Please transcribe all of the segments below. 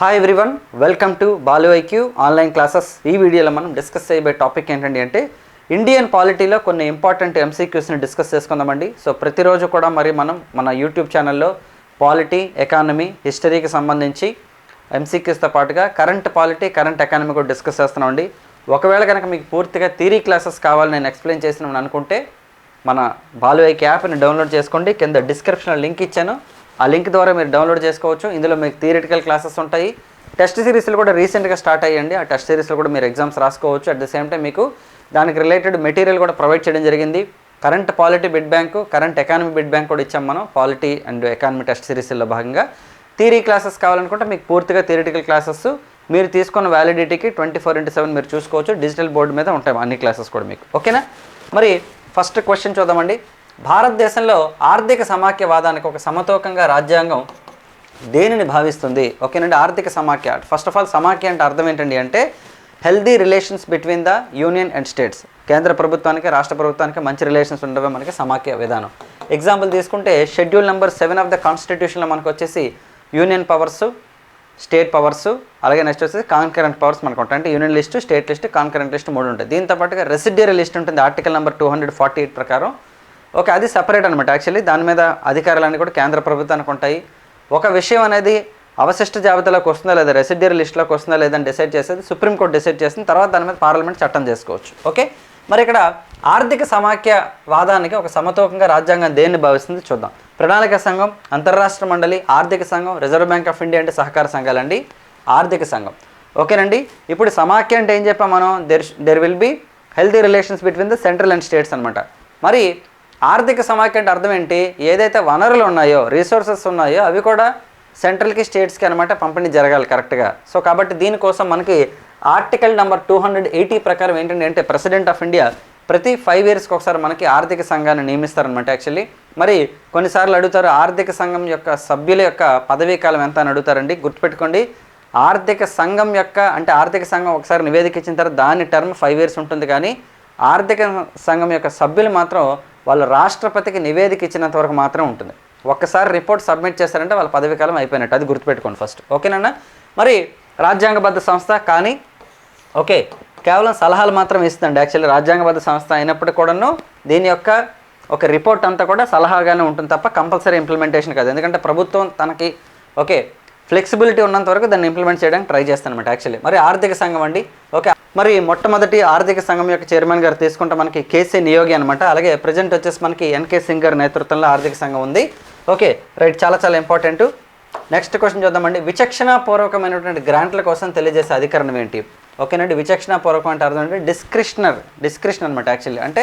Hi everyone welcome to Balu IQ online classes ఈ వీడియోలో మనం డిస్కస్ చేయబోయే టాపిక్ ఏంటండి అంటే ఇండియన్ పాలిటీలో కొన్ని ఇంపార్టెంట్ ఎంసీక్యూస్ని డిస్కస్ చేసుకుందామండి. సో ప్రతిరోజు కూడా మరి మనం మన యూట్యూబ్ ఛానల్లో పాలిటీ ఎకానమీ హిస్టరీకి సంబంధించి ఎంసీక్యూస్తో పాటుగా కరెంట్ పాలిటీ కరెంట్ ఎకానమీ కూడా డిస్కస్ చేస్తున్నామండి. ఒకవేళ కనుక మీకు పూర్తిగా థీరీ క్లాసెస్ కావాలని నేను ఎక్స్ప్లెయిన్ చేసినామని అనుకుంటే మన బాలువైకి యాప్ని డౌన్లోడ్ చేసుకోండి. కింద డిస్క్రిప్షన్లో లింక్ ఇచ్చాను. ఆ లింక్ ద్వారా మీరు డౌన్లోడ్ చేసుకోవచ్చు. ఇందులో మీకు థియరిటికల్ క్లాసెస్ ఉంటాయి. టెస్ట్ సిరీస్లు కూడా రీసెంట్గా స్టార్ట్ అయ్యండి. ఆ టెస్ట్ సిరీస్లో కూడా మీరు ఎగ్జామ్స్ రాసుకోవచ్చు. అట్ ద సేమ్ టైం మీకు దానికి రిలేటెడ్ మెటీరియల్ కూడా ప్రొవైడ్ చేయడం జరిగింది. Current polity bit bank current economy bit bank కూడా ఇచ్చాం మనం. పాలిటీ అండ్ ఎకానమీ టెస్ట్ సిరీస్లో భాగంగా. థియరీ క్లాసెస్ కావాలనుకుంటే మీకు పూర్తిగా థియరిటికల్ క్లాసెస్ మీరు తీసుకున్న వ్యాలిడిటీకి ట్వంటీ ఫోర్ ఇంటూ సెవెన్ మీరు చూసుకోవచ్చు. డిజిటల్ బోర్డు మీద ఉంటాయి అన్ని క్లాసెస్ కూడా మీకు. ఓకేనా మరి ఫస్ట్ క్వశ్చన్ చూద్దామండి. భారతదేశంలో ఆర్థిక సమాఖ్యవాదానికి ఒక సమతూకంగా రాజ్యాంగం దేనిని భావిస్తుంది? ఓకేనండి ఆర్థిక సమాఖ్య. ఫస్ట్ ఆఫ్ ఆల్ సమాఖ్య అంటే అర్థం ఏంటండి అంటే healthy relations between the union and states కేంద్ర ప్రభుత్వానికి రాష్ట్ర ప్రభుత్వానికి మంచి రిలేషన్స్ ఉండవే మనకి సమాఖ్య విధానం. ఎగ్జాంపుల్ తీసుకుంటే schedule number seven of the కాన్స్టిట్యూషన్లో మనకు వచ్చేసి యూనియన్ పవర్స్ స్టేట్ పవర్స్ అలాగే నెక్స్ట్ వచ్చేసి కాన్కరెంట్ పవర్స్ మనకు ఉంటాయి. అంటే union list state list concurrent list మూడు ఉంటాయి. దీంతో పాటుగా రెసిడియరీ లిస్ట్ ఉంటుంది. Article number two hundred forty eight ప్రకారం ఓకే అది సపరేట్ అనమాట యాక్చువల్లీ దాని మీద అధికారాలన్నీ కూడా కేంద్ర ప్రభుత్వానికి ఉంటాయి. ఒక విషయం అనేది అవశిష్ట జాబితాలోకి వస్తుందా లేదా రెసిడ్యూర్ లిస్ట్లోకి వస్తుందా లేదని డిసైడ్ చేసేది సుప్రీంకోర్టు డిసైడ్ చేసిన తర్వాత దాని మీద పార్లమెంట్ చట్టం చేసుకోవచ్చు. ఓకే మరి ఇక్కడ ఆర్థిక సమాఖ్య వాదానికి ఒక సమతూకంగా రాజ్యాంగం దేన్ని భావిస్తుంది చూద్దాం. ప్రణాళిక సంఘం అంతర్రాష్ట్ర మండలి ఆర్థిక సంఘం రిజర్వ్ బ్యాంక్ ఆఫ్ ఇండియా అంటే సహకార సంఘాలండి. ఆర్థిక సంఘం. ఓకేనండి? ఇప్పుడు సమాఖ్య అంటే ఏం చెప్పాం మనం? There there will be healthy relations between the central and states అనమాట మరి ఆర్థిక సమాఖ్య అంటే అర్థం ఏంటి? ఏదైతే వనరులు ఉన్నాయో రీసోర్సెస్ ఉన్నాయో అవి కూడా సెంట్రల్కి స్టేట్స్కి అనమాట పంపిణీ జరగాలి కరెక్ట్గా సో కాబట్టి దీనికోసం మనకి article number two hundred eighty ప్రకారం ఏంటంటే అంటే ప్రెసిడెంట్ ఆఫ్ ఇండియా ప్రతి ఫైవ్ ఇయర్స్కి ఒకసారి మనకి ఆర్థిక సంఘాన్ని నియమిస్తారనమాట యాక్చువల్లీ మరి కొన్నిసార్లు అడుగుతారు ఆర్థిక సంఘం యొక్క సభ్యుల యొక్క పదవీ కాలం ఎంత అని అడుగుతారండి. గుర్తుపెట్టుకోండి ఆర్థిక సంఘం యొక్క అంటే ఆర్థిక సంఘం ఒకసారి నివేదిక ఇచ్చిన తర్వాత దాని టర్మ్ ఫైవ్ ఇయర్స్ ఉంటుంది కానీ ఆర్థిక సంఘం యొక్క సభ్యులు మాత్రం వాళ్ళు రాష్ట్రపతికి నివేదిక ఇచ్చినంత వరకు మాత్రం ఉంటుంది. ఒక్కసారి రిపోర్ట్ సబ్మిట్ చేశారంటే వాళ్ళ పదవీ కాలం అయిపోయినట్టు. అది గుర్తుపెట్టుకోండి ఫస్ట్. ఓకేనా మరి రాజ్యాంగబద్ధ సంస్థ కానీ ఓకే కేవలం సలహాలు మాత్రం ఇస్తుందండి. యాక్చువల్లీ రాజ్యాంగబద్ధ సంస్థ అయినప్పుడు కూడాను దీని యొక్క ఒక రిపోర్ట్ అంతా కూడా సలహాగానే ఉంటుంది తప్ప కంపల్సరీ ఇంప్లిమెంటేషన్ కాదు. ఎందుకంటే ప్రభుత్వం తనకి ఓకే ఫ్లెక్సిబిలిటీ ఉన్నంత వరకు దాన్ని ఇంప్లిమెంట్ చేయడానికి ట్రై చేస్తానమాట యాక్చువల్లీ మరి ఆర్థిక సంఘం అండి. ఓకే మరి మొట్టమొదటి ఆర్థిక సంఘం యొక్క చైర్మన్ గారు తీసుకుంటే మనకి కేసీ నియోగి అనమాట అలాగే ప్రజెంట్ వచ్చేసి మనకి ఎన్కే సింగ్ గారి నేతృత్వంలో ఆర్థిక సంఘం ఉంది. ఓకే రైట్ చాలా చాలా ఇంపార్టెంట్ నెక్స్ట్ క్వశ్చన్ చూద్దామండి. విచక్షణాపూర్వకమైనటువంటి గ్రాంట్ల కోసం తెలియజేసే అధికరణం ఏంటి? ఓకేనండి విచక్షణాపూర్వకం అంటే అర్థం అంటే డిస్క్రిషనర్ డిస్క్రిషన్ అనమాట యాక్చువల్లీ అంటే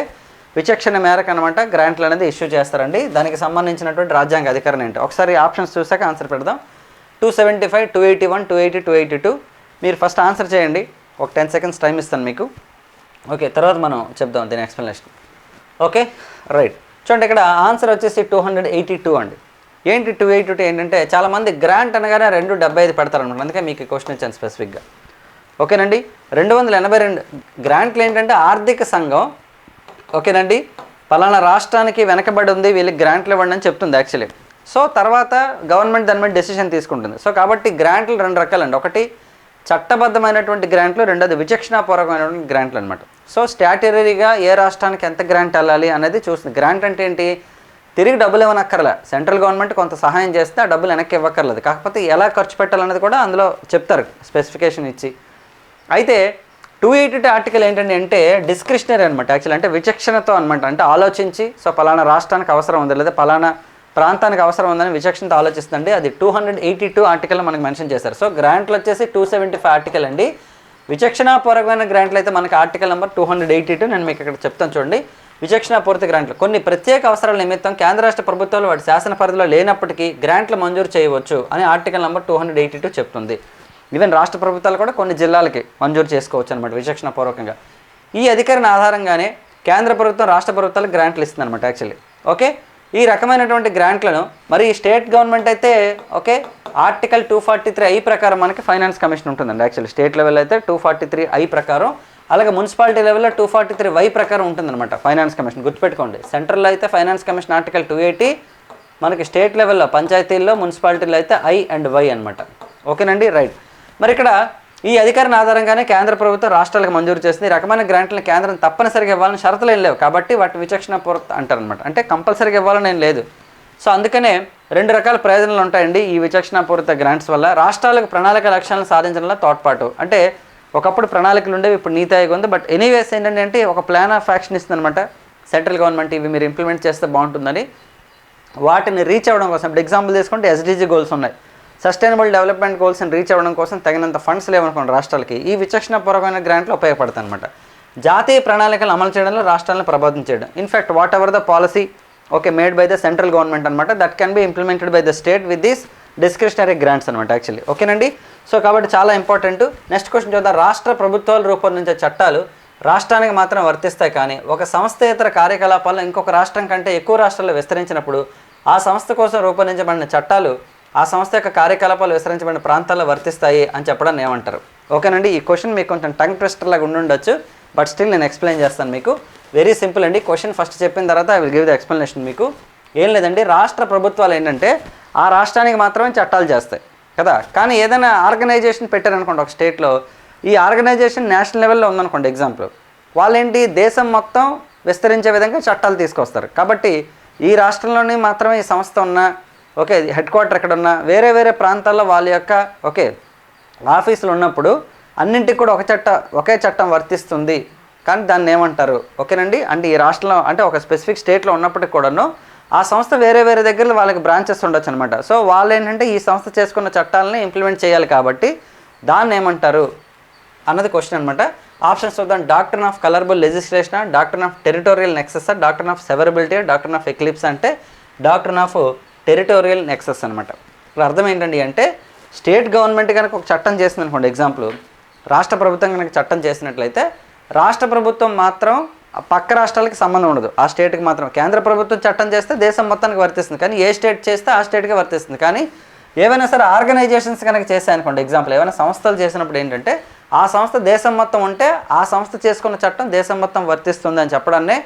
విచక్షణ మేరకు అనమాట గ్రాంట్లు అనేది ఇష్యూ చేస్తారండి. దానికి సంబంధించినటువంటి రాజ్యాంగ అధికారం ఏంటి? ఒకసారి ఆప్షన్స్ చూసాక ఆన్సర్ పెడదాం. Two seventy five two eighty one two eighty two eighty two. మీరు ఫస్ట్ ఆన్సర్ చేయండి. ఒక టెన్ సెకండ్స్ టైం ఇస్తాను మీకు. ఓకే తర్వాత మనం చెప్దాం దీని ఎక్స్ప్లెనేషన్. ఓకే? రైట్. చూడండి ఇక్కడ ఆన్సర్ వచ్చేసి టూ హండ్రెడ్ ఎయిటీ టూ అండి. ఏంటి టూ ఎయిటీ టూ ఏంటంటే చాలామంది గ్రాంట్ అనగానే రెండు డెబ్బై ఐదు పెడతారనమాట అందుకే మీకు క్వశ్చన్ ఇచ్చాను స్పెసిఫిక్గా. ఓకేనండి? రెండు వందల ఎనభై రెండు గ్రాంట్లు ఏంటంటే ఆర్థిక సంఘం. ఓకేనండి? పలానా రాష్ట్రానికి వెనకబడి ఉంది వీళ్ళకి గ్రాంట్లు ఇవ్వండి అని చెప్తుంది యాక్చువల్లీ. సో తర్వాత గవర్నమెంట్ దాని మీద డెసిషన్ తీసుకుంటుంది. సో కాబట్టి గ్రాంట్లు రెండు రకాలండి. ఒకటి చట్టబద్ధమైనటువంటి గ్రాంట్లు రెండోది విచక్షణాపూర్వకమైనటువంటి గ్రాంట్లు అనమాట సో స్టాటరీగా ఏ రాష్ట్రానికి ఎంత గ్రాంట్ వెళ్ళాలి అనేది చూస్తుంది. గ్రాంట్ అంటే ఏంటి? తిరిగి డబ్బులు ఇవ్వనక్కర్లే. సెంట్రల్ గవర్నమెంట్ కొంత సహాయం చేస్తే ఆ డబ్బులు వెనక్కి ఇవ్వక్కర్లేదు. కాకపోతే ఎలా ఖర్చు పెట్టాలనేది కూడా అందులో చెప్తారు స్పెసిఫికేషన్ ఇచ్చి. అయితే టూ ఎయిటీ టూ ఆర్టికల్ ఏంటంటే అంటే డిస్క్రిషనరీ అనమాట యాక్చువల్ అంటే విచక్షణతో అనమాట అంటే ఆలోచించి సో పలానా రాష్ట్రానికి అవసరం ఉంది లేదా పలానా ప్రాంతానికి అవసరం ఉందని విచక్షణతో ఆలోచిస్తుందండి. అది two hundred eighty two article మనకి మెన్షన్ చేశారు. సో గ్రాంట్లు వచ్చేసి టూ సెవెంటీ ఫైవ్ ఆర్టికల్ అండి విచక్షణాపూర్వకమైన గ్రాంట్లు అయితే మనకి article number two hundred eighty two నేను మీకు ఇక్కడ చెప్తాను చూడండి. విచక్షణాపూరిత గ్రాంట్లు కొన్ని ప్రత్యేక అవసరాల నిమిత్తం కేంద్ర రాష్ట్ర ప్రభుత్వాలు వాటి శాసన పరిధిలో లేనప్పటికీ గ్రాంట్లు మంజూరు చేయవచ్చు అని article number two hundred eighty two చెప్తుంది. ఈవెన్ రాష్ట్ర ప్రభుత్వాలు కూడా కొన్ని జిల్లాలకి మంజూరు చేసుకోవచ్చు అనమాట విచక్షణాపూర్వకంగా ఈ అధికారిన ఆధారంగానే కేంద్ర ప్రభుత్వం రాష్ట్ర ప్రభుత్వాలకు గ్రాంట్లు ఇస్తుంది అనమాట యాక్చువల్లీ ఓకే ఈ రకమైనటువంటి గ్రాంట్లను మరి స్టేట్ గవర్నమెంట్ అయితే okay article two forty three I ప్రకారం మనకి ఫైనాన్స్ కమిషన్ ఉంటుందండి. యాక్చువల్లీ స్టేట్ లెవెల్ అయితే టూ ఫార్టీ త్రీ ఐ ప్రకారం అలాగే మున్సిపాలిటీ లెవెల్లో టూ ఫార్టీ త్రీ వై ప్రకారం ఉంటుందన్నమాట ఫైనాన్స్ కమిషన్. గుర్తుపెట్టుకోండి సెంట్రల్లో అయితే finance commission article two eighty మనకి స్టేట్ లెవెల్లో పంచాయతీల్లో మున్సిపాలిటీలో అయితే ఐ అండ్ వై అనమాట ఓకేనండి? రైట్. మరి ఇక్కడ ఈ అధికారం ఆధారంగానే కేంద్ర ప్రభుత్వం రాష్ట్రాలకు మంజూరు చేస్తుంది ఈ రకమైన గ్రాంట్లను కేంద్రం తప్పనిసరిగా ఇవ్వాలని షరతులు ఏం లేవు. కాబట్టి వాటి విచక్షణ పూర్త అంటారనమాట అంటే కంపల్సరీగా ఇవ్వాలని ఏం లేదు. సో అందుకనే రెండు రకాల ప్రయోజనాలు ఉంటాయండి ఈ విచక్షణపూరిత గ్రాంట్స్ వల్ల. రాష్ట్రాలకు ప్రణాళిక లక్ష్యాలను సాధించడంలో తోడ్పాటు. అంటే ఒకప్పుడు ప్రణాళికలు ఉండేవి ఇప్పుడు నీతి ఆయోగ్ ఉంది. బట్ ఎనీవేస్ ఏంటంటే అంటే ఒక ప్లాన్ ఆఫ్ యాక్షన్ ఇస్తుందన్నమాట. సెంట్రల్ గవర్నమెంట్ ఇవి మీరు ఇంప్లిమెంట్ చేస్తే బాగుంటుందని. వాటిని రీచ్ అవ్వడం కోసం ఇప్పుడు ఎగ్జాంపుల్ తీసుకుంటే ఎస్డీజీ గోల్స్ ఉన్నాయి. సస్టైనబుల్ డెవలప్మెంట్ గోల్స్ని రీచ్ అవ్వడం కోసం తగినంత ఫండ్స్ లేవనుకోండి రాష్ట్రాలకి. ఈ విచక్షణపూర్వకమైన గ్రాంట్లు ఉపయోగపడతాయి అనమాట జాతీయ ప్రణాళికలు అమలు చేయడంలో రాష్ట్రాలను ప్రభావితం చేయడం. In fact whatever the policy okay made by the central government అనమాట that can be implemented by the state with these discretionary grants అనమాట యాక్చువల్లీ ఓకేనండి? సో కాబట్టి చాలా ఇంపార్టెంట్ నెక్స్ట్ క్వశ్చన్ చూద్దాం. రాష్ట్ర ప్రభుత్వాలు రూపొందించే చట్టాలు రాష్ట్రానికి మాత్రం వర్తిస్తాయి కానీ ఒక సంస్థేతర కార్యకలాపాలను ఇంకొక రాష్ట్రం కంటే ఎక్కువ రాష్ట్రాల్లో విస్తరించినప్పుడు ఆ సంస్థ కోసం రూపొందించబడిన చట్టాలు ఆ సంస్థ యొక్క కార్యకలాపాలు విస్తరించబడిన ప్రాంతాల్లో వర్తిస్తాయి అని చెప్పడాన్ని ఏమంటారు? ఓకేనండి ఈ క్వశ్చన్ మీకు కొంచెం టంగ్ ట్విస్టర్ లాగా ఉండి ఉండొచ్చు బట్ స్టిల్ నేను ఎక్స్ప్లెయిన్ చేస్తాను మీకు. వెరీ సింపుల్ అండి క్వశ్చన్ ఫస్ట్ చెప్పిన తర్వాత I will give the explanation మీకు. ఏం లేదండి రాష్ట్ర ప్రభుత్వాలు ఏంటంటే ఆ రాష్ట్రానికి మాత్రమే చట్టాలు చేస్తాయి కదా? కానీ ఏదైనా ఆర్గనైజేషన్ పెట్టారనుకోండి ఒక స్టేట్లో ఈ ఆర్గనైజేషన్ నేషనల్ లెవెల్లో ఉందనుకోండి ఎగ్జాంపుల్ వాళ్ళేంటి దేశం మొత్తం విస్తరించే విధంగా చట్టాలు తీసుకొస్తారు. కాబట్టి ఈ రాష్ట్రంలోనే మాత్రమే ఈ సంస్థ ఉన్న ఓకే హెడ్ క్వార్టర్ ఎక్కడ ఉన్నా వేరే వేరే ప్రాంతాల్లో వాళ్ళ యొక్క ఓకే ఆఫీసులు ఉన్నప్పుడు అన్నింటికి కూడా ఒక చట్ట ఒకే చట్టం వర్తిస్తుంది. కానీ దాన్ని ఏమంటారు? ఓకేనండి? అంటే ఈ రాష్ట్రంలో అంటే ఒక స్పెసిఫిక్ స్టేట్లో ఉన్నప్పటికి కూడాను ఆ సంస్థ వేరే వేరే దగ్గర వాళ్ళకి బ్రాంచెస్ ఉండొచ్చు అనమాట సో వాళ్ళు ఏంటంటే ఈ సంస్థ చేసుకున్న చట్టాలని ఇంప్లిమెంట్ చేయాలి కాబట్టి దాన్ని ఏమంటారు? అన్నది క్వశ్చన్ అనమాట ఆప్షన్స్ చూద్దాం. Doctrine of colourable legislation doctrine of territorial nexus doctrine of severability doctrine of eclipse అంటే డాక్టర్ ఆఫ్ టెరిటోరియల్ నెక్సెస్ అనమాట ఇక్కడ అర్థం ఏంటండి అంటే స్టేట్ గవర్నమెంట్ కనుక ఒక చట్టం చేసింది అనుకోండి ఎగ్జాంపుల్ రాష్ట్ర ప్రభుత్వం కనుక చట్టం చేసినట్లయితే రాష్ట్ర ప్రభుత్వం మాత్రం పక్క రాష్ట్రాలకి సంబంధం ఉండదు. ఆ స్టేట్కి మాత్రం. కేంద్ర ప్రభుత్వం చట్టం చేస్తే దేశం మొత్తానికి వర్తిస్తుంది. కానీ ఏ స్టేట్ చేస్తే ఆ స్టేట్కి వర్తిస్తుంది. కానీ ఏవైనా సరే ఆర్గనైజేషన్స్ కనుక చేశాయనుకోండి ఎగ్జాంపుల్ ఏమైనా సంస్థలు చేసినప్పుడు ఏంటంటే ఆ సంస్థ దేశం మొత్తం ఉంటే ఆ సంస్థ చేసుకున్న చట్టం దేశం మొత్తం వర్తిస్తుంది అని చెప్పడాన్నే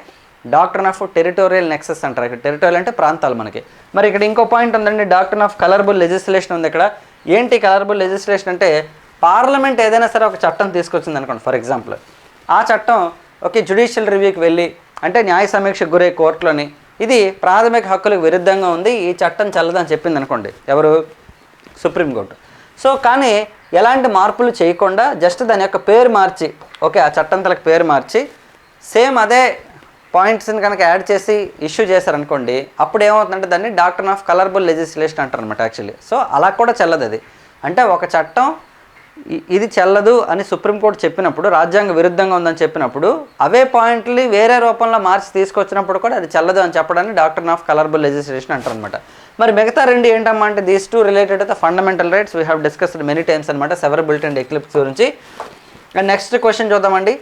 డాక్టర్ ఆఫ్ టెరిటోరియల్ నెక్సెస్ అంటారు. ఇక్కడ టెరిటోరియల్ అంటే ప్రాంతాలు మనకి. మరి ఇక్కడ ఇంకో పాయింట్ ఉందండి డాక్టర్ ఆఫ్ కలర్బుల్ లెజిస్లేషన్ ఉంది ఇక్కడ. ఏంటి కలర్బుల్ లెజిస్లేషన్ అంటే పార్లమెంట్ ఏదైనా సరే ఒక చట్టం తీసుకొచ్చింది అనుకోండి ఫర్ ఎగ్జాంపుల్ ఆ చట్టం ఓకే జ్యుడిషియల్ రివ్యూకి వెళ్ళి అంటే న్యాయ సమీక్షకు గురై కోర్టులోని ఇది ప్రాథమిక హక్కులకు విరుద్ధంగా ఉంది ఈ చట్టం చల్లదని చెప్పింది అనుకోండి ఎవరు? సుప్రీంకోర్టు సో కానీ ఎలాంటి మార్పులు చేయకుండా జస్ట్ దాని యొక్క పేరు మార్చి ఓకే ఆ చట్టం తలకు పేరు మార్చి సేమ్ అదే పాయింట్స్ని కనుక యాడ్ చేసి ఇష్యూ చేశారనుకోండి అప్పుడు ఏమవుతుందంటే దాన్ని డాక్టర్ ఆఫ్ కలర్బుల్ లెజిస్లేషన్ అంటారు అనమాట యాక్చువల్లీ. సో అలా కూడా చెల్లదు అది. అంటే ఒక చట్టం ఇది చెల్లదు అని సుప్రీంకోర్టు చెప్పినప్పుడు రాజ్యాంగ విరుద్ధంగా ఉందని చెప్పినప్పుడు అవే పాయింట్లు వేరే రూపంలో మార్చి తీసుకొచ్చినప్పుడు కూడా అది చెల్లదు అని చెప్పడాన్ని డాక్టర్ ఆఫ్ కలర్బుల్ లెజిస్లేషన్ అంటారు అనమాట మరి మిగతా రెండు ఏంటమ్మా అంటే these two related the fundamental rights we have discussed many times అనమాట సెవరబిలిటీ అండ్ ఎక్లిప్స్ గురించి. అండ్ నెక్స్ట్ క్వశ్చన్ చూద్దామండి.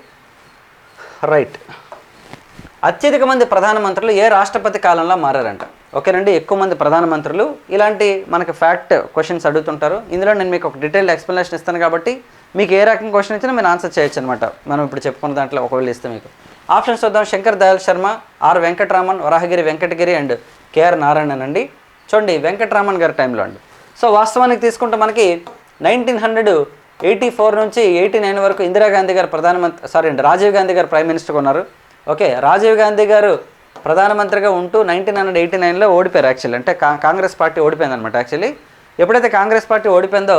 రైట్ అత్యధిక మంది ప్రధానమంత్రులు ఏ రాష్ట్రపతి కాలంలో మారారంట? ఓకేనండి ఎక్కువ మంది ప్రధానమంత్రులు. ఇలాంటి మనకి ఫ్యాక్ట్ క్వశ్చన్స్ అడుగుతుంటారు. ఇందులో నేను మీకు ఒక డీటెయిల్డ్ ఎక్స్ప్లెనేషన్ ఇస్తాను కాబట్టి మీకు ఏ రకం క్వశ్చన్ ఇచ్చినా మీరు ఆన్సర్ చేయొచ్చు అనమాట మనం ఇప్పుడు చెప్పుకున్న దాంట్లో ఒకవేళ ఇస్తే మీకు. ఆప్షన్స్ చూద్దాం. Shankar Dayal Sharma R Venkataraman Varahagiri Venkatagiri and KR Narayanan అండి. చూడండి వెంకటరామన్ గారి టైంలో అండి. సో వాస్తవానికి తీసుకుంటే మనకి నైన్టీన్ హండ్రెడ్ ఎయిటీ ఫోర్ నుంచి ఎయిటీ నైన్ వరకు ఇందిరాగాంధీ గారు ప్రధానమంత్రి సారీ అండి రాజీవ్ గాంధీ గారు ప్రైమ్ మినిస్టర్గా ఉన్నారు. ఓకే రాజీవ్ గాంధీ గారు ప్రధానమంత్రిగా ఉంటూ నైన్టీన్ హండ్రెడ్ ఎయిటీ నైన్లో ఓడిపోయారు యాక్చువల్లీ అంటే కా కాంగ్రెస్ పార్టీ ఓడిపోయింది అనమాట యాక్చువల్లీ ఎప్పుడైతే కాంగ్రెస్ పార్టీ ఓడిపోయిందో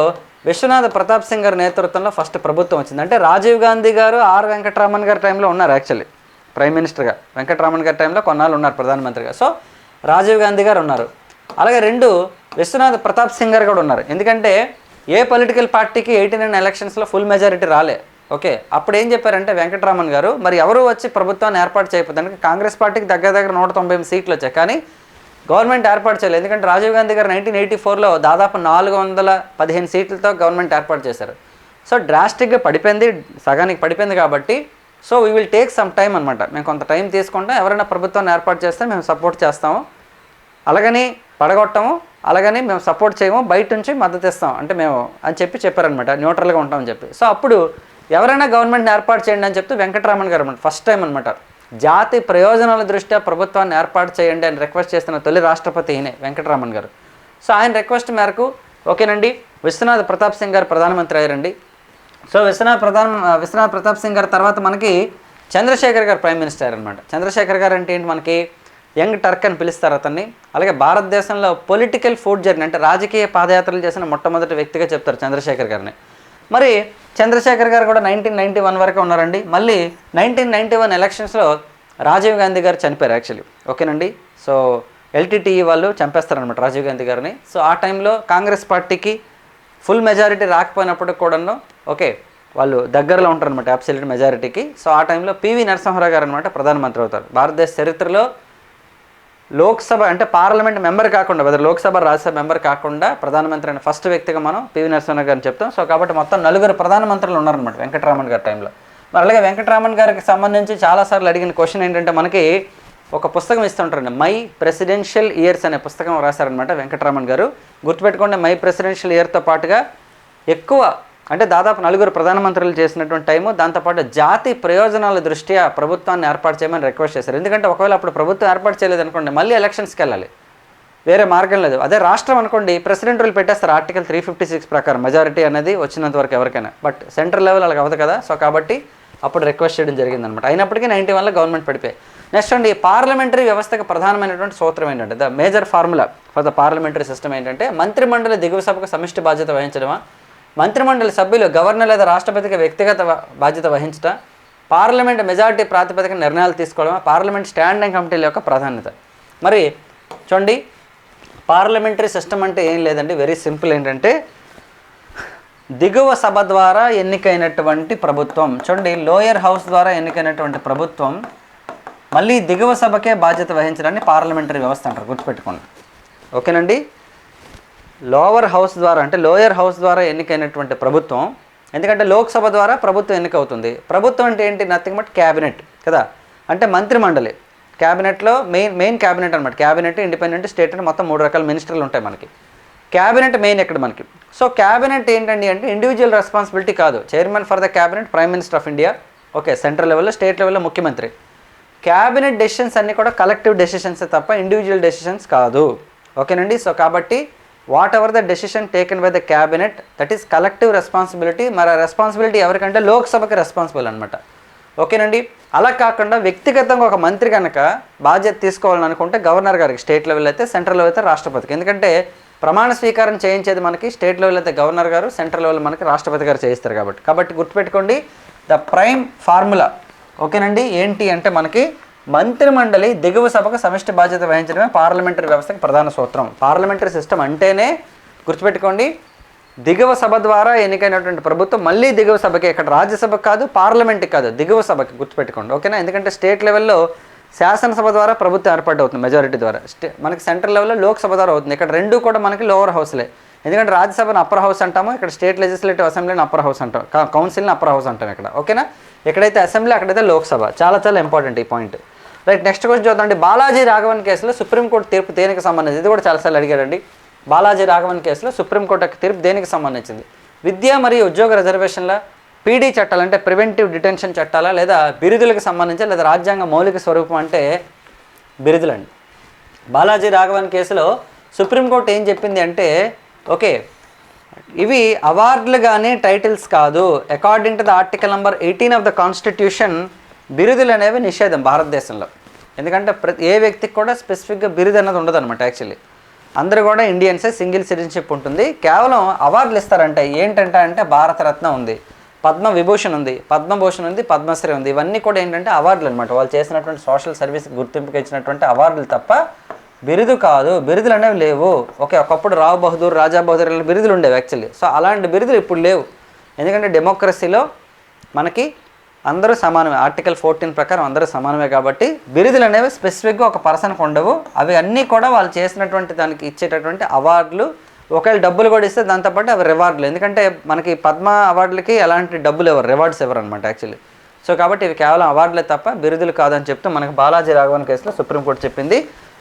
విశ్వనాథ్ ప్రతాప్ సింగ్ గారి నేతృత్వంలో ఫస్ట్ ప్రభుత్వం వచ్చింది. అంటే రాజీవ్ గాంధీ గారు ఆర్ వెంకటరామన్ గారి టైంలో ఉన్నారు యాక్చువల్లీ ప్రైమ్ మినిస్టర్గా వెంకటరామన్ గారి టైంలో కొన్నాళ్ళు ఉన్నారు ప్రధానమంత్రిగా. సో రాజీవ్ గాంధీ గారు ఉన్నారు. అలాగే రెండు విశ్వనాథ్ ప్రతాప్ సింగ్ గారు కూడా ఉన్నారు. ఎందుకంటే ఏ పొలిటికల్ పార్టీకి ఎయిటీ నైన్ ఎలక్షన్స్లో ఫుల్ మెజారిటీ రాలే. ఓకే అప్పుడు ఏం చెప్పారంటే వెంకటరామన్ గారు మరి ఎవరు వచ్చి ప్రభుత్వాన్ని ఏర్పాటు చేయకపోతే కాంగ్రెస్ పార్టీకి దగ్గర దగ్గర నూట తొంభై ఎనిమిది సీట్లు వచ్చాయి. కానీ గవర్నమెంట్ ఏర్పాటు చేయలేదు. ఎందుకంటే రాజీవ్ గాంధీ గారు నైన్టీన్ ఎయిటీ ఫోర్లో దాదాపు నాలుగు వందల పదిహేను సీట్లతో గవర్నమెంట్ ఏర్పాటు చేశారు. సో డ్రాస్టిక్గా పడిపోయింది సగానికి పడిపోయింది కాబట్టి so we will take some time అనమాట మేము కొంత టైం తీసుకుంటాం. ఎవరైనా ప్రభుత్వాన్ని ఏర్పాటు చేస్తే మేము సపోర్ట్ చేస్తాము. అలాగని పడగొట్టము అలాగని మేము సపోర్ట్ చేయము బయట నుంచి మద్దతు ఇస్తాం అంటే మేము అని చెప్పి చెప్పారనమాట న్యూట్రల్గా ఉంటామని చెప్పి. సో అప్పుడు ఎవరైనా గవర్నమెంట్ ఏర్పాటు చేయండి అని చెప్తే వెంకటరామన్ గారు అనమాట ఫస్ట్ టైం అనమాట జాతి ప్రయోజనాల దృష్ట్యా ప్రభుత్వాన్ని ఏర్పాటు చేయండి అని రిక్వెస్ట్ చేస్తున్న తొలి రాష్ట్రపతి ఈయనే వెంకటరామన్ గారు. సో ఆయన రిక్వెస్ట్ మేరకు ఓకేనండి విశ్వనాథ్ ప్రతాప్ సింగ్ గారు ప్రధానమంత్రి అయ్యారండి. సో విశ్వనాథ్ ప్రధాన విశ్వనాథ్ ప్రతాప్ సింగ్ గారు తర్వాత మనకి చంద్రశేఖర్ గారు ప్రైమ్ మినిస్టర్ అనమాట చంద్రశేఖర్ గారు అంటే ఏంటి మనకి యంగ్ టర్క్ అని పిలుస్తారు అతన్ని. అలాగే భారతదేశంలో పొలిటికల్ ఫుడ్ జర్నీ అంటే రాజకీయ పాదయాత్రలు చేసిన మొట్టమొదటి వ్యక్తిగా చెప్తారు చంద్రశేఖర్ గారిని. మరి చంద్రశేఖర్ గారు కూడా నైన్టీన్ నైంటీ వన్ వరకు ఉన్నారండి. మళ్ళీ నైన్టీన్ నైంటీ వన్ ఎలక్షన్స్లో రాజీవ్ గాంధీ గారు చనిపోయారు యాక్చువల్లీ ఓకేనండి? సో ఎల్టీటీఈ వాళ్ళు చంపేస్తారనమాట రాజీవ్ గాంధీ గారిని. సో ఆ టైంలో కాంగ్రెస్ పార్టీకి ఫుల్ మెజారిటీ రాకపోయినప్పుడు కూడాను ఓకే వాళ్ళు దగ్గరలో ఉంటారనమాట అబ్సల్యూట్ మెజారిటీకి సో ఆ టైంలో పివి నరసింహరావు గారు అనమాట ప్రధానమంత్రి అవుతారు. భారతదేశ చరిత్రలో లోక్సభ అంటే పార్లమెంట్ మెంబర్ కాకుండా వెదర్ లోక్సభ రాజ్యసభ మెంబర్ కాకుండా ప్రధానమంత్రి అయిన ఫస్ట్ వ్యక్తిగా మనం పివి నరసింహ గారిని చెప్తాం. సో కాబట్టి మొత్తం నలుగురు ప్రధానమంత్రులు ఉన్నారనమాట వెంకటరామన్ గారి టైంలో మరి అలాగే వెంకటరామన్ గారికి సంబంధించి చాలాసార్లు అడిగిన క్వశ్చన్ ఏంటంటే మనకి ఒక పుస్తకం ఇస్తుంటారండి. మై ప్రెసిడెన్షియల్ ఇయర్స్ అనే పుస్తకం రాశారనమాట వెంకటరామన్ గారు. గుర్తుపెట్టుకోండి మై ప్రెసిడెన్షియల్ ఇయర్తో పాటుగా ఎక్కువ అంటే దాదాపు నలుగురు ప్రధానమంత్రులు చేసినటువంటి టైము దాంతోపాటు జాతి ప్రయోజనాల దృష్ట్యా ప్రభుత్వాన్ని ఏర్పాటు చేయమని రిక్వెస్ట్ చేశారు. ఎందుకంటే ఒకవేళ అప్పుడు ప్రభుత్వం ఏర్పాటు చేయలేదు అనుకోండి మళ్ళీ ఎలక్షన్స్కి వెళ్ళాలి. వేరే మార్గం లేదు. అదే రాష్ట్రం అనుకోండి ప్రెసిడెంట్ రూల్ పెట్టేస్తారు ఆర్టికల్ త్రీ ఫిఫ్టీ సిక్స్ ప్రకారం మెజారిటీ అనేది వచ్చినంత వరకు ఎవరికైనా. బట్ సెంట్రల్ లెవెల్ అలాగ అవ్వదు కదా సో కాబట్టి అప్పుడు రిక్వెస్ట్ చేయడం జరిగింది అనమాట అయినప్పటికీ నైన్టీ వన్లో గవర్నమెంట్ పడిపోయాయి. నెక్స్ట్ అండి పార్లమెంటరీ వ్యవస్థకు ప్రధానమైనటువంటి సూత్రం ఏంటంటే the major formula for the parliamentary system ఏంటంటే మంత్రిమండలి దిగువ సభకు సమిష్టి బాధ్యత వహించడమా? మంత్రిమండలి సభ్యులు గవర్నర్ లేదా రాష్ట్రపతికి వ్యక్తిగత బాధ్యత వహించట పార్లమెంట్ మెజారిటీ ప్రాతిపదికన నిర్ణయాలు తీసుకోవడం పార్లమెంట్ స్టాండింగ్ కమిటీల యొక్క ప్రాధాన్యత. మరి చూడండి పార్లమెంటరీ సిస్టమ్ అంటే ఏం లేదండి వెరీ సింపుల్ ఏంటంటే దిగువ సభ ద్వారా ఎన్నికైనటువంటి ప్రభుత్వం చూడండి లోయర్ హౌస్ ద్వారా ఎన్నికైనటువంటి ప్రభుత్వం మళ్ళీ దిగువ సభకే బాధ్యత వహించడాన్ని పార్లమెంటరీ వ్యవస్థ అంటారు గుర్తుపెట్టుకోండి. ఓకేనండి? లోవర్ హౌస్ ద్వారా అంటే లోయర్ హౌస్ ద్వారా ఎన్నికైనటువంటి ప్రభుత్వం ఎందుకంటే లోక్సభ ద్వారా ప్రభుత్వం ఎన్నికవుతుంది. ప్రభుత్వం అంటే ఏంటి? నథింగ్ బట్ క్యాబినెట్ కదా? అంటే మంత్రిమండలి. క్యాబినెట్లో మెయిన్ మెయిన్ క్యాబినెట్ అనమాట క్యాబినెట్ ఇండిపెండెంట్ స్టేట్ అని మొత్తం మూడు రకాల మినిస్టర్లు ఉంటాయి మనకి. క్యాబినెట్ మెయిన్ ఇక్కడ మనకి? సో క్యాబినెట్ ఏంటండి అంటే ఇండివిజువల్ రెస్పాన్సిబిలిటీ కాదు. Chairman for the cabinet prime minister of India okay central లెవెల్లో స్టేట్ లెవెల్లో ముఖ్యమంత్రి. క్యాబినెట్ డెసిషన్స్ అన్నీ కూడా కలెక్టివ్ డెసిషన్స్ తప్ప ఇండివిజువల్ డెసిషన్స్ కాదు. ఓకేనండి సో కాబట్టి whatever the decision taken by the cabinet that is collective responsibility మరి ఆ రెస్పాన్సిబిలిటీ ఎవరికంటే లోక్సభకి రెస్పాన్సిబుల్ అనమాట ఓకేనండి? అలా కాకుండా వ్యక్తిగతంగా ఒక మంత్రి కనుక బాధ్యత తీసుకోవాలని అనుకుంటే గవర్నర్ గారికి స్టేట్ లెవెల్ అయితే సెంట్రల్ లెవెల్ అయితే రాష్ట్రపతికి. ఎందుకంటే ప్రమాణ స్వీకారం చేయించేది మనకి స్టేట్ లెవెల్ అయితే గవర్నర్ గారు సెంట్రల్ లెవెల్ మనకి రాష్ట్రపతి గారు చేయిస్తారు కాబట్టి. కాబట్టి గుర్తుపెట్టుకోండి ద ప్రైమ్ ఫార్ములా. ఓకేనండి? ఏంటి అంటే మనకి మంత్రిమండలి దిగువ సభకు సమిష్టి బాధ్యత వహించడమే పార్లమెంటరీ వ్యవస్థకి ప్రధాన సూత్రం. పార్లమెంటరీ సిస్టమ్ అంటేనే గుర్తుపెట్టుకోండి దిగువ సభ ద్వారా ఎన్నికైనటువంటి ప్రభుత్వం మళ్ళీ దిగువ సభకి ఇక్కడ రాజ్యసభకు కాదు పార్లమెంట్కి కాదు దిగువ సభకి గుర్తుపెట్టుకోండి ఓకేనా? ఎందుకంటే స్టేట్ లెవెల్లో శాసనసభ ద్వారా ప్రభుత్వం ఏర్పాటు అవుతుంది మెజారిటీ ద్వారా. స్టే మనకి సెంట్రల్ లెవెల్లో లోక్సభ ద్వారా అవుతుంది ఇక్కడ రెండు కూడా మనకి లోవర్ హౌస్లే ఎందుకంటే రాజ్యసభను అప్పర్ హౌస్ అంటాము ఇక్కడ స్టేట్ లెజిస్లేటివ్ అసెంబ్లీని అప్పర్ హౌస్ అంటాం కా- కౌన్సిల్ని అప్పర్ హౌస్ అంటాం ఇక్కడ ఓకేనా? ఎక్కడైతే అసెంబ్లీ అక్కడైతే లోక్సభ. చాలా చాలా ఇంపార్టెంట్ ఈ పాయింట్ రైట్ నెక్స్ట్ క్వశ్చన్ చూద్దామండి బాలాజీ రాఘవన్ కేసులో సుప్రీంకోర్టు తీర్పు దేనికి సంబంధించి ఇది కూడా చాలాసార్లు అడిగాడండి బాలాజీ రాఘవన్ కేసులో సుప్రీంకోర్టు యొక్క తీర్పు దేనికి సంబంధించింది? విద్య మరియు ఉద్యోగ రిజర్వేషన్ల పీడీ చట్టాలు అంటే ప్రివెంటివ్ డిటెన్షన్ చట్టాలా లేదా బిరుదులకు సంబంధించి లేదా రాజ్యాంగ మౌలిక స్వరూపం అంటే బిరుదులండి. బాలాజీ రాఘవన్ కేసులో సుప్రీంకోర్టు ఏం చెప్పింది అంటే ఓకే ఇవి అవార్డులు కానీ టైటిల్స్ కాదు. According to the article number eighteen of the constitution బిరుదులు అనేవి నిషేధం భారతదేశంలో. ఎందుకంటే ప్రతి ఏ వ్యక్తికి కూడా స్పెసిఫిక్గా బిరుదు అన్నది ఉండదు అనమాట యాక్చువల్లీ. అందరూ కూడా ఇండియన్సే సింగిల్ సిటిజన్షిప్ ఉంటుంది. కేవలం అవార్డులు ఇస్తారంటే. ఏంటంటే అంటే భారతరత్న ఉంది పద్మ విభూషణ్ ఉంది పద్మభూషణ్ ఉంది పద్మశ్రీ ఉంది. ఇవన్నీ కూడా ఏంటంటే అవార్డులు అనమాట వాళ్ళు చేసినటువంటి సోషల్ సర్వీస్ గుర్తింపుకి ఇచ్చినటువంటి అవార్డులు తప్ప బిరుదు కాదు. బిరుదులు అనేవి లేవు. ఓకే ఒకప్పుడు రావు బహదూర్ రాజా బహదూర్ బిరుదులు ఉండేవి యాక్చువల్లీ. సో అలాంటి బిరుదులు ఇప్పుడు లేవు. ఎందుకంటే డెమోక్రసీలో మనకి అందరూ సమానమే. ఆర్టికల్ ఫోర్టీన్ ప్రకారం అందరూ సమానమే కాబట్టి బిరుదులు అనేవి స్పెసిఫిక్గా ఒక పర్సన్కి ఉండవు. అవి అన్నీ కూడా వాళ్ళు చేసినటువంటి దానికి ఇచ్చేటటువంటి అవార్డులు ఒకవేళ డబ్బులు కూడా ఇస్తే దాంతోపాటు అవి రివార్డులు ఎందుకంటే మనకి పద్మ అవార్డులకి ఎలాంటి డబ్బులు ఎవరు? రివార్డ్స్ ఎవరు అనమాట యాక్చువల్లీ సో కాబట్టి ఇవి కేవలం అవార్డులే తప్ప బిరుదులు కాదని చెప్తూ మనకి బాలాజీ రాఘవన్ కేసులో సుప్రీంకోర్టు చెప్పింది.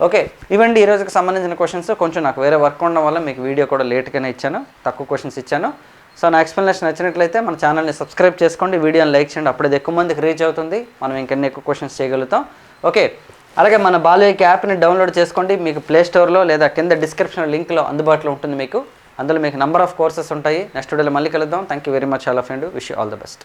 ఓకే ఇవండి ఈ రోజుకి సంబంధించిన క్వశ్చన్స్ కొంచెం నాకు వేరే వర్క్ ఉండడం వల్ల మీకు వీడియో కూడా లేట్గానే ఇచ్చాను. తక్కువ క్వశ్చన్స్ ఇచ్చాను. సో నా ఎక్స్ప్లెనేషన్ నచ్చినట్లయితే మన ఛానల్ని సబ్స్క్రైబ్ చేసుకోండి వీడియోని లైక్ చేయండి. అప్పుడే ఎక్కువ మందికి రీచ్ అవుతుంది. మనం ఇంకెన్ని ఎక్కువ క్వశ్చన్స్ చేయగలుగుతాం. ఓకే. అలాగే మన బాలయ్యకి యాప్ని డౌన్లోడ్ చేసుకోండి. మీకు ప్లే స్టోర్లో లేదా కింద డిస్క్రిప్షన్ లింక్లో అందుబాటులో ఉంటుంది మీకు. అందులో మీకు నెంబర్ ఆఫ్ కోర్సెస్ ఉంటాయి. నెక్స్ట్ వీడియోలో మళ్ళీ కలుద్దాం. Thank you very much all of and wish all the best